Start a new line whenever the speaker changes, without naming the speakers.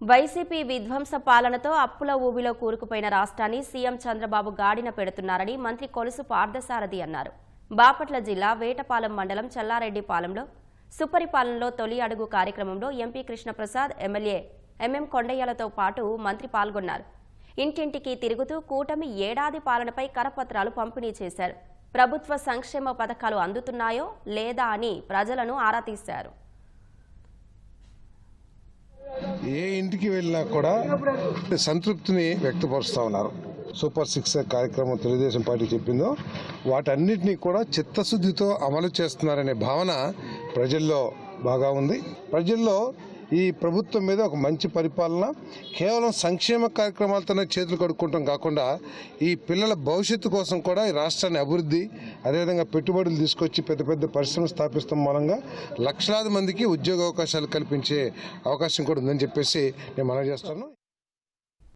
YCP విధ్వంస పాలనతో అప్పుల ఊబిలో కూరుకుపోయిన రాష్ట్రాన్ని సీఎం చంద్రబాబు గాడిన పెడుతున్నారని మంత్రి కొలుసు పార్థసారథి అన్నారు. బాపట్ల జిల్లా వేటపాలెం మండలం చల్లారెడ్డిపాలెంలో సుపరిపాలనలో తొలి అడుగు కార్యక్రమంలో ఎంపీ కృష్ణప్రసాద్ ఎమ్మెల్యే ఎంఎం కొండయ్యలతో పాటు మంత్రి పాల్గొన్నారు. ఇంటింటికి తిరుగుతూ కూటమి ఏడాది పాలనపై కరపత్రాలు పంపిణీ చేశారు. ప్రభుత్వ సంక్షేమ పథకాలు అందుతున్నాయో లేదా అని ప్రజలను ఆరా తీశారు.
ఇంటికి వెళ్ళినా కూడా సంతృప్తిని వ్యక్తపరుస్తూ ఉన్నారు. సూపర్ సిక్స్ కార్యక్రమం తెలుగుదేశం పార్టీ చెప్పిందో వాటన్నిటినీ కూడా చిత్తశుద్ధితో అమలు చేస్తున్నారనే భావన ప్రజల్లో బాగా ఉంది. ప్రజల్లో ఈ ప్రభుత్వం మీద ఒక మంచి పరిపాలన కేవలం సంక్షేమ కార్యక్రమాలతోనే చేతులు కడుక్కుంటాం కాకుండా ఈ పిల్లల భవిష్యత్తు కోసం కూడా ఈ రాష్ట్రాన్ని అభివృద్ధి అదేవిధంగా పెట్టుబడులు తీసుకొచ్చి పెద్ద పెద్ద పరిశ్రమలు స్థాపిస్తాం మూలంగా లక్షలాది మందికి ఉద్యోగ అవకాశాలు కల్పించే అవకాశం కూడా ఉందని చెప్పేసి నేను మనం చేస్తాను